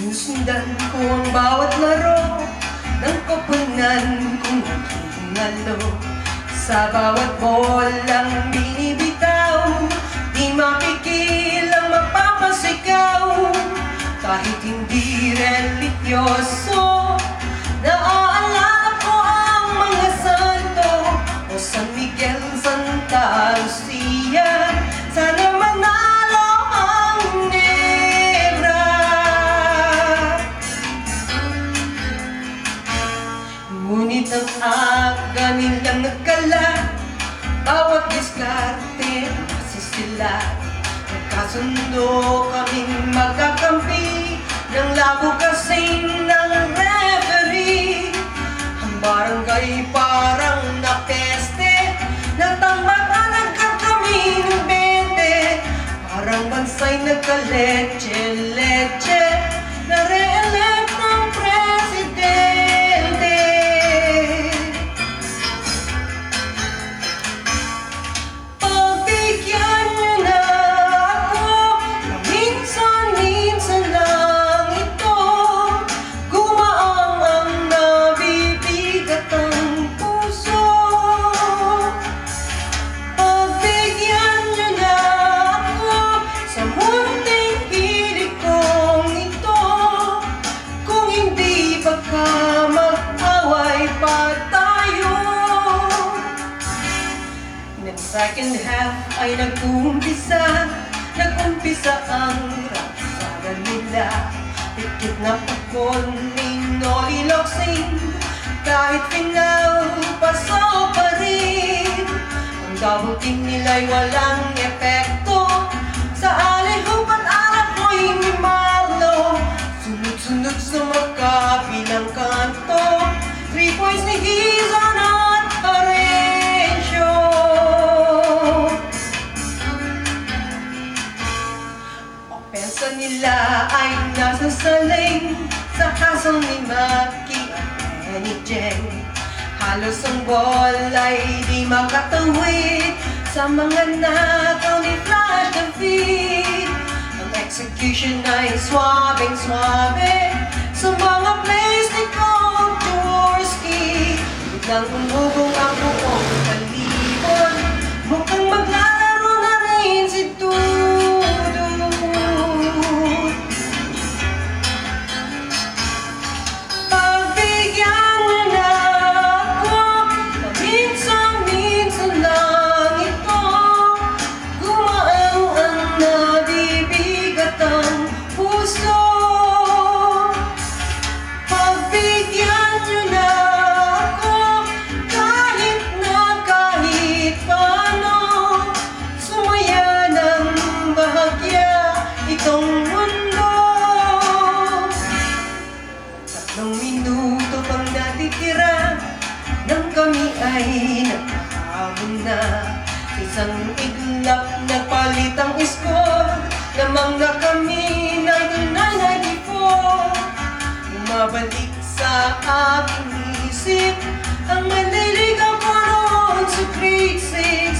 Sinusundan ko ang bawat laro Ng koponan kong hingalo Sa bawat bolang binibitaw Di mapigil ang mapapasigaw. Kahit hindi religyoso Naaalala Ngunit ang aga nilang nagkala Bawat diskarte kasi sila Nagkasundo kaming second half ay nag-umpisa Nag-umpisa ang raksada nila. Tikit na pagkol ni Noli Loxing. Kahit final, paso pa rin. Ang team nila'y walang epekto. Sa aliho at anak ko'y ni Marlo Sunod-sunod Sa kaso ni Maki at Benny Jeng Halos ang ball ay di makatawid Sa mga nakaw ni Flash feed Ang execution ay swabing swabe Sa mga plays ni Coach Jaworski Biglang umugong minuto pang natitira Nang kami ay nagkahamon na. Isang iglap nagpalit ang score Lamang na kami 99-94 Bumabalik sa aking isip Ang manliligaw ko noon sa grade 6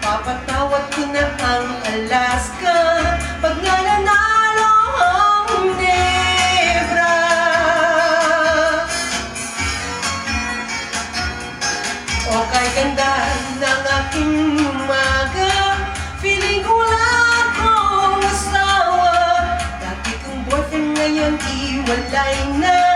Napapatawad ko na ang Alaska ganda ng aking Feeling ko wala akong Dati kong boyfriend ngayon iwalay na